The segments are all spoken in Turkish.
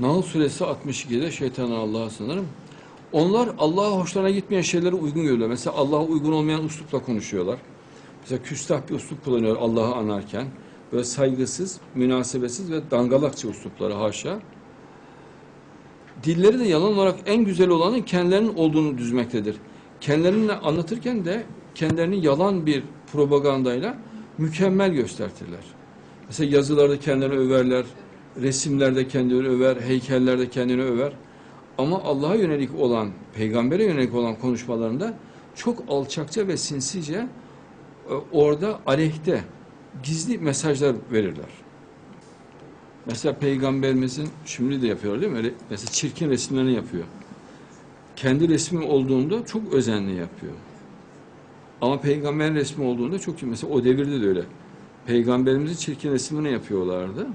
Nahl suresi 62'de şeytanın Allah'a sınırım. Onlar Allah'a hoşlarına gitmeyen şeyleri uygun görüyorlar. Mesela Allah'a uygun olmayan uslupla konuşuyorlar. Mesela küstah bir uslup kullanıyor Allah'ı anarken. Böyle saygısız, münasebetsiz ve dangalakça uslupları haşa. Dilleri de yalan olarak en güzel olanın kendilerinin olduğunu düzmektedir. Kendilerini anlatırken de kendilerini yalan bir propagandayla mükemmel göstertirler. Mesela yazılarda kendilerini överler, resimlerde kendilerini över, heykellerde kendini över. Ama Allah'a yönelik olan, peygambere yönelik olan konuşmalarında çok alçakça ve sinsice e, orada aleyhte gizli mesajlar verirler. Mesela peygamberimizin şimdi de yapıyor değil mi? Mesela çirkin resimlerini yapıyor. Kendi resmi olduğunda çok özenli yapıyor. Ama peygamberin resmi olduğunda çok. Mesela o devirde de öyle. Peygamberimizin çirkin resimlerini yapıyorlardı.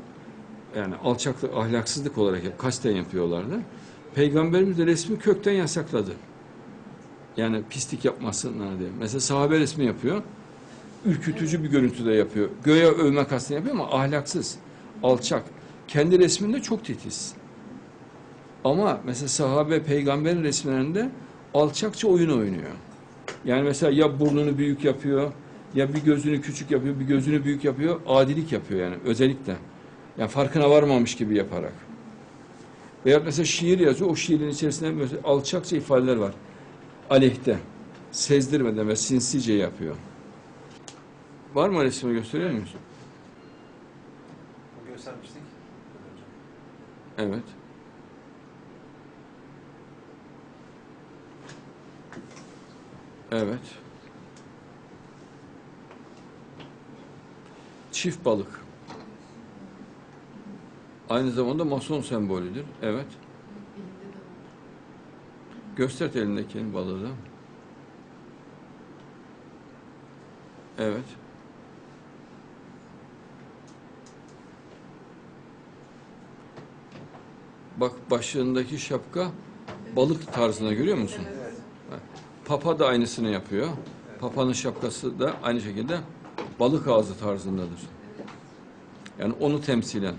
Yani alçaklık, ahlaksızlık olarak yap, kasten yapıyorlardı. Peygamberimiz de resmi kökten yasakladı. Yani pislik yapmasınlar diye. Mesela sahabe resmi yapıyor. Ürkütücü bir görüntüde yapıyor. Göğe övme kasten yapıyor ama ahlaksız, alçak. Kendi resminde çok titiz. Ama mesela sahabe peygamberin resimlerinde alçakça oyun oynuyor. Yani mesela ya burnunu büyük yapıyor, ya bir gözünü küçük yapıyor, bir gözünü büyük yapıyor, adilik yapıyor yani özellikle. Yani farkına varmamış gibi yaparak. Veya mesela şiir yazıyor, o şiirin içerisinde mesela alçakça ifadeler var. Aleyhte, sezdirmeden ve sinsice yapıyor. Var mı resmi gösteriyor musun? Göstermiştik. Evet. Evet. Çift balık. Aynı zamanda mason sembolüdür. Evet. Göster elindeki balığı. Evet. Bak başındaki şapka balık tarzına görüyor musun? Evet. Papa da aynısını yapıyor. Papa'nın şapkası da aynı şekilde balık ağzı tarzındadır. Yani onu temsilen.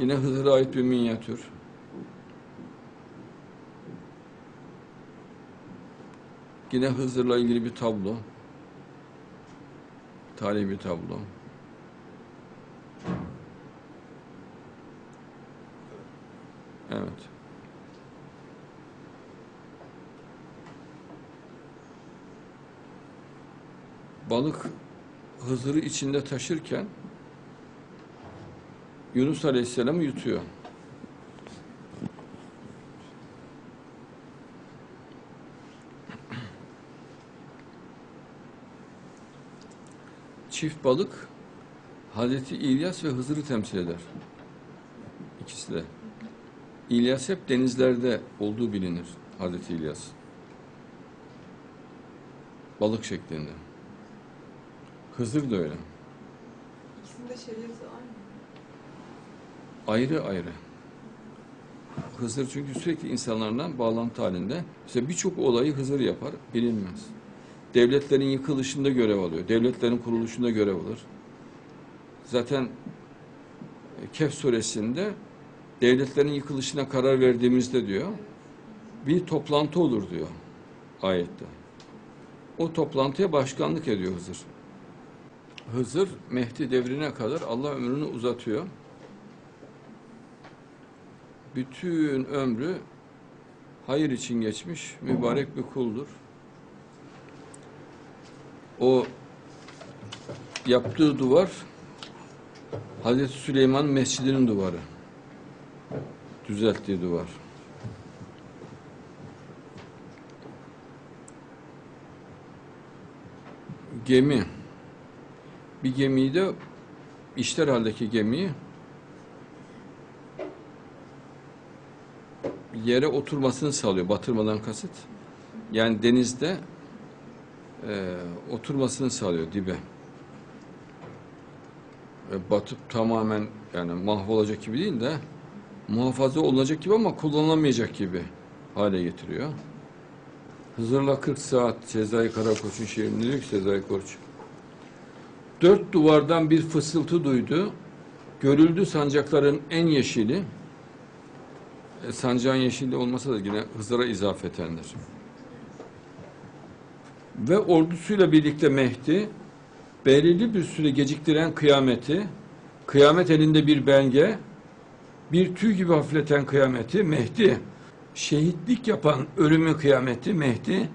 Yine Hızır'a ait bir minyatür. Yine Hızır'la ilgili bir tablo. Tarihi bir tablo. Evet. Balık Hızır'ı içinde taşırken Yunus Aleyhisselam'ı yutuyor. Çift balık Hazreti İlyas ve Hızır'ı temsil eder. İkisi de. İlyas hep denizlerde olduğu bilinir. Hazreti İlyas. Balık şeklinde. Hızır da öyle. İkisinde şeriyatı aynı. Ayrı ayrı. Hızır çünkü sürekli insanlarla bağlantı halinde. Mesela birçok olayı Hızır yapar, bilinmez. Devletlerin yıkılışında görev alıyor. Devletlerin kuruluşunda görev alır. Zaten e, Kehf suresinde devletlerin yıkılışına karar verdiğimizde diyor, bir toplantı olur diyor ayette. O toplantıya başkanlık ediyor Hızır. Hızır Mehdi devrine kadar Allah ömrünü uzatıyor. Bütün ömrü hayır için geçmiş mübarek bir kuldur. O yaptığı duvar Hazreti Süleyman Mescidinin duvarı. Düzelttiği duvar. Gemi. Bir gemiyi de işler haldeki gemiyi yere oturmasını sağlıyor. Batırmadan kasıt. Yani denizde e, oturmasını sağlıyor dibe. E, batıp tamamen yani mahvolacak gibi değil de muhafaza olacak gibi ama kullanılamayacak gibi hale getiriyor. Hızır'la 40 saat Sezai Karakoç'un şiirinde diyor ki Sezai Koç Dört duvardan bir fısıltı duydu. Görüldü sancakların en yeşili. E, sancağın yeşili olmasa da yine Hızır'a izafetendir. Ve ordusuyla birlikte Mehdi belirli bir süre geciktiren kıyameti, kıyamet elinde bir belge, bir tüy gibi hafifleten kıyameti Mehdi, şehitlik yapan ölümü kıyameti Mehdi,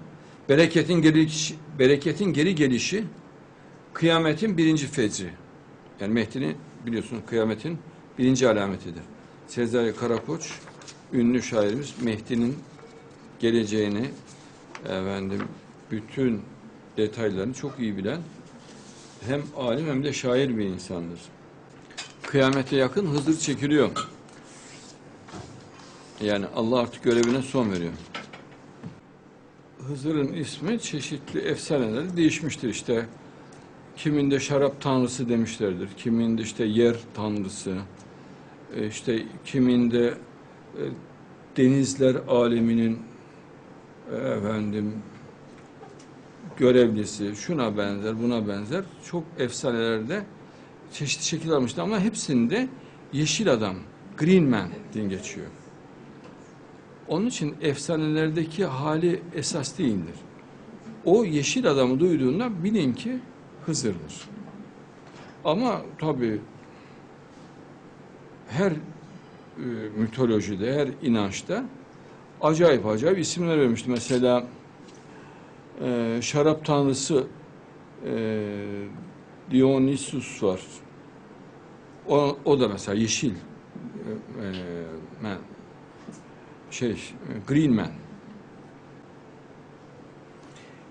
bereketin geri, bereketin geri gelişi, kıyametin birinci fecri. Yani Mehdi'nin biliyorsunuz kıyametin birinci alametidir. Sezai Karakoç, ünlü şairimiz Mehdi'nin geleceğini efendim bütün detaylarını çok iyi bilen hem alim hem de şair bir insandır. Kıyamete yakın Hızır çekiliyor. Yani Allah artık görevine son veriyor. Hızır'ın ismi çeşitli efsaneler değişmiştir işte. Kiminde şarap tanrısı demişlerdir. Kiminde işte yer tanrısı. e, işte kiminde e, denizler aleminin e, efendim görevlisi, şuna benzer, buna benzer çok efsanelerde çeşitli şekil almıştı ama hepsinde yeşil adam, green man diye geçiyor. Onun için efsanelerdeki hali esas değildir. O yeşil adamı duyduğunda bilin ki Hızır'dır. Ama tabii her e, mitolojide, her inançta acayip acayip isimler vermişti. Mesela e, şarap tanrısı e, Dionysus var. O, o da mesela yeşil e, e, man, şey e, Green Man.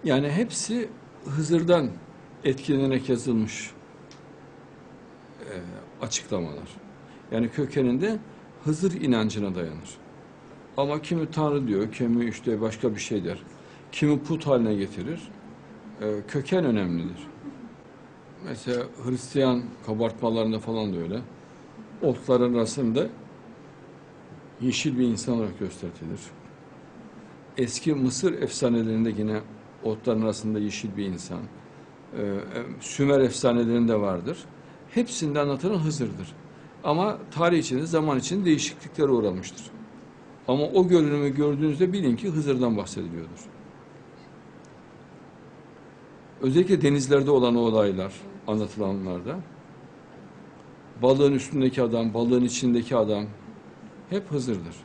Yani hepsi Hızır'dan etkilenerek yazılmış e, açıklamalar. Yani kökeninde Hızır inancına dayanır. Ama kimi Tanrı diyor, kimi işte başka bir şey der. Kimi put haline getirir. E, köken önemlidir. Mesela Hristiyan kabartmalarında falan da öyle. Otların arasında yeşil bir insan olarak gösterilir. Eski Mısır efsanelerinde yine otların arasında yeşil bir insan. Ee, Sümer efsanelerinde vardır. Hepsinde anlatılan Hızır'dır. Ama tarih içinde, zaman içinde değişikliklere uğramıştır. Ama o görünümü gördüğünüzde bilin ki Hızır'dan bahsediliyordur. Özellikle denizlerde olan olaylar anlatılanlarda balığın üstündeki adam, balığın içindeki adam hep Hızır'dır.